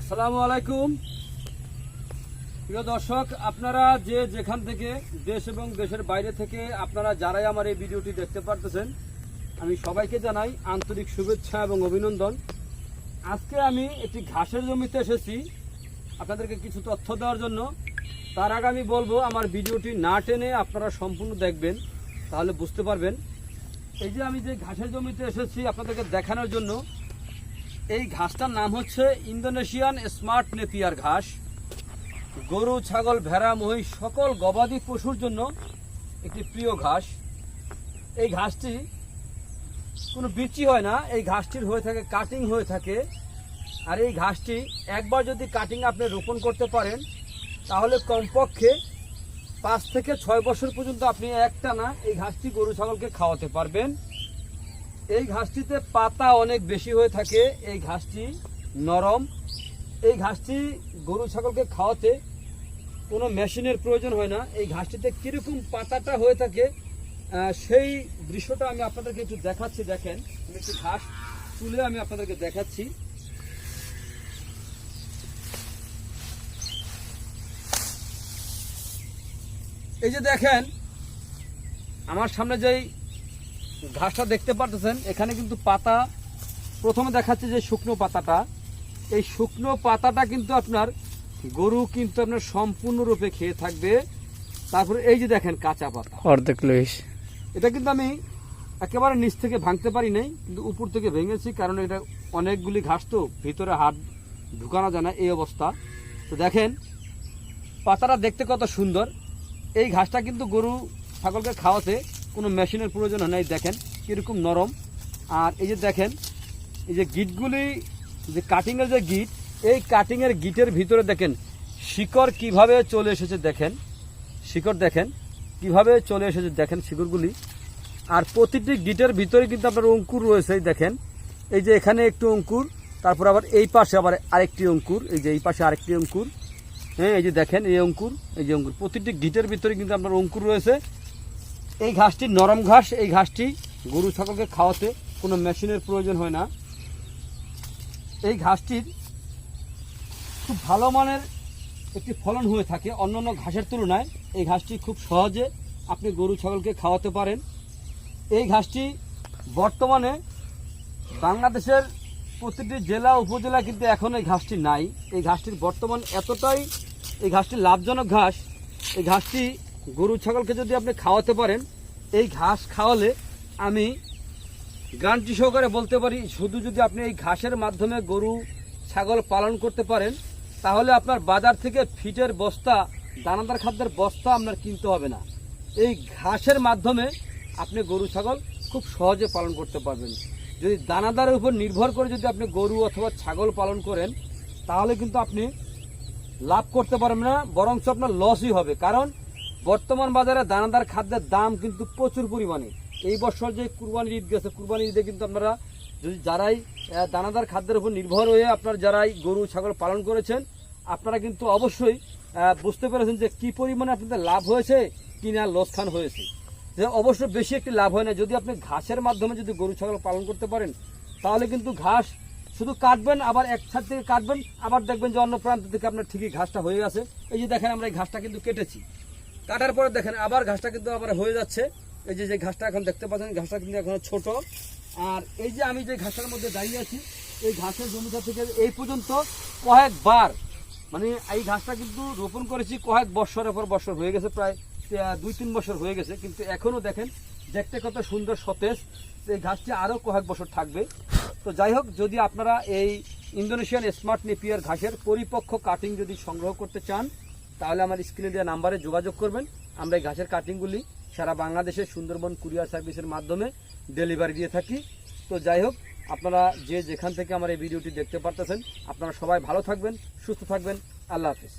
আসসালামু আলাইকুম। প্রিয় দর্শক, আপনারা যে যেখান থেকে দেশ এবং দেশের বাইরে থেকে আপনারা যারাই আমার এই ভিডিওটি দেখতে পারতেছেন, আমি সবাইকে জানাই আন্তরিক শুভেচ্ছা এবং অভিনন্দন। আজকে আমি একটি ঘাসের জমিতে এসেছি। আপনাদেরকে কিছু তথ্য দেওয়ার জন্য। তার আগে আমি বলব, আমার ভিডিওটি না টেনে আপনারা সম্পূর্ণ দেখবেন, তাহলে বুঝতে পারবেন। এই যে আমি যে ঘাসের জমিতে এসেছি আপনাদেরকে দেখানোর জন্য এই ঘাসটার নাম হচ্ছে ইন্দোনেশিয়ান স্মার্ট নেপিয়ার ঘাস। গরু, ছাগল, ভেড়া, মহিষ সকল গবাদি পশুর জন্য একটি প্রিয় ঘাস। এই ঘাসটি কোনো বিচি হয় না, এই ঘাসটির হয়ে থাকে, কাটিং হয়ে থাকে। আর এই ঘাসটি একবার যদি কাটিং আপনি রোপণ করতে পারেন, তাহলে কমপক্ষে পাঁচ থেকে ছয় বছর পর্যন্ত আপনি একটানা এই ঘাসটি গরু, ছাগলকে খাওয়াতে পারবেন। এই ঘাসটিতে পাতা অনেক বেশি হয়ে থাকে। এই ঘাসটি নরম। এই ঘাসটি গরু ছাগলকে খাওয়াতে কোনো মেশিনের প্রয়োজন হয় না। এই ঘাসটিতে কীরকম পাতাটা হয়ে থাকে সেই দৃশ্যটা আমি আপনাদেরকে একটু দেখাচ্ছি, দেখেন। একটু ঘাস তুলে আমি আপনাদেরকে দেখাচ্ছি। এই যে দেখেন, আমার সামনে যেই ঘাসটা দেখতে পারতেছেন এখানে কিন্তু পাতা প্রথমে দেখাচ্ছে যে শুকনো পাতাটা। এই শুকনো পাতাটা কিন্তু আপনার গরু কিন্তু আপনার সম্পূর্ণরূপে খেয়ে থাকবে। তারপরে এই যে দেখেন কাঁচা পাতা। অর্ধেক লইস। এটা কিন্তু আমি একেবারে নিচ থেকে ভাঙতে পারি নাই কিন্তু উপর থেকে ভেঙেছি কারণ এটা অনেকগুলি ঘাস তো ভিতরে হাত ঢুকানো যায় না এই অবস্থা। তো দেখেন পাতাটা দেখতে কত সুন্দর। এই ঘাসটা কিন্তু গরু ছাগলকে খাওয়াতে কোনো মেশিনের প্রয়োজন হয় না এই দেখেন কীরকম নরম। আর এই যে দেখেন, এই যে গিটগুলি, যে কাটিংয়ের যে গিট, এই কাটিংয়ের গিটের ভিতরে দেখেন, শিকড় কীভাবে চলে এসেছে দেখেন, শিকড় দেখেন, কীভাবে চলে এসেছে দেখেন শিকড়গুলি। আর প্রতিটি গিটের ভিতরে কিন্তু আপনার অঙ্কুর রয়েছে দেখেন। এই যে এখানে একটু অঙ্কুর, তারপর আবার এই পাশে আবার আরেকটি অঙ্কুর, এই যে এই পাশে আরেকটি অঙ্কুর। হ্যাঁ এই যে দেখেন, এই অঙ্কুর, এই যে অঙ্কুর। প্রতিটি গিটের ভিতরে কিন্তু আপনার অঙ্কুর রয়েছে। এই ঘাসটি নরম ঘাস, এই ঘাসটি গরু ছাগলকে খাওয়াতে কোনো মেশিনের প্রয়োজন হয় না। এই ঘাসটির খুব ভালো মানের একটি ফলন হয়ে থাকে অন্যান্য ঘাসের তুলনায়। এই ঘাসটি খুব সহজে আপনি গরু ছাগলকে খাওয়াতে পারেন। এই ঘাসটি বর্তমানে বাংলাদেশের প্রতিটি জেলা, উপজেলা কিন্তু এখন এই ঘাসটি নাই। এই ঘাসটির বর্তমান এতটাই, এই ঘাসটি লাভজনক ঘাস। এই ঘাসটি গরু ছাগলকে যদি আপনি খাওয়াতে পারেন, এই ঘাস খাওয়ালে আমি গ্রান্টি সহকারে বলতে পারি, শুধু যদি আপনি এই ঘাসের মাধ্যমে গরু, ছাগল পালন করতে পারেন, তাহলে আপনার বাজার থেকে ফিটের বস্তা, দানাদার খাদ্যের বস্তা আপনার কিনতে হবে না। এই ঘাসের মাধ্যমে আপনি গরু, ছাগল খুব সহজে পালন করতে পারবেন। যদি দানাদারের উপর নির্ভর করে যদি আপনি গরু অথবা ছাগল পালন করেন, তাহলে কিন্তু আপনি লাভ করতে পারবেন না, বরঞ্চ আপনার লসই হবে। কারণ বর্তমান বাজারে দানাদার খাদ্যের দাম কিন্তু প্রচুর পরিমাণে। এই বছর যে কুরবানির ঈদ গেছে, কুরবানির ঈদে কিন্তু আপনারা যদি যারাই দানাদার খাদ্যের উপর নির্ভর হয়ে আপনার যারাই গরু, ছাগল পালন করেছেন, আপনারা কিন্তু অবশ্যই বুঝতে পেরেছেন যে কি পরিমাণে আপনাদের লাভ হয়েছে, কি না লোসখান হয়েছে। যে অবশ্য বেশি একটি লাভ হয় না, যদি আপনি ঘাসের মাধ্যমে যদি গরু, ছাগল পালন করতে পারেন, তাহলে কিন্তু ঘাস শুধু কাটবেন, আবার এক ছাদ থেকে কাটবেন, আবার দেখবেন যে অন্য প্রান্ত থেকে আপনার ঠিকই ঘাসটা হয়ে গেছে। এই যে দেখেন আমরা এই ঘাসটা কিন্তু কেটেছি। কাটার পরে দেখেন, আবার ঘাসটা কিন্তু আবার হয়ে যাচ্ছে। এই যে যে ঘাসটা এখন দেখতে পাচ্ছেন, ঘাসটা কিন্তু এখন ছোট। আর এই যে আমি যে ঘাসের মধ্যে দাঁড়িয়ে আছি, এই ঘাসের জমিটা থেকে এই পর্যন্ত কয়েকবার মানে এই ঘাসটা কিন্তু রোপণ করেছি কয়েক বছরের পর বছর হয়ে গেছে, প্রায় দুই তিন বছর হয়ে গেছে। কিন্তু এখনও দেখেন, দেখতে কত সুন্দর সতেজ। এই ঘাসটি আরও কয়েক বছর থাকবে। তো যাই হোক, যদি আপনারা এই ইন্দোনেশিয়ান স্মার্ট নেপিয়ার ঘাসের পরিপক্ক কাটিং যদি সংগ্রহ করতে চান তাহলে আমার স্ক্রিনে দেওয়া নাম্বারে যোগাযোগ করবেন। আমরা এই গাছের কাটিংগুলি সারা বাংলাদেশের সুন্দরবন কুরিয়ার সার্ভিসের মাধ্যমে ডেলিভারি দিয়ে থাকি। তো যাই হোক, আপনারা যে যেখান থেকে আমার এই ভিডিওটি দেখতে পারতেছেন, আপনারা সবাই ভালো থাকবেন, সুস্থ থাকবেন। আল্লাহ হাফিজ।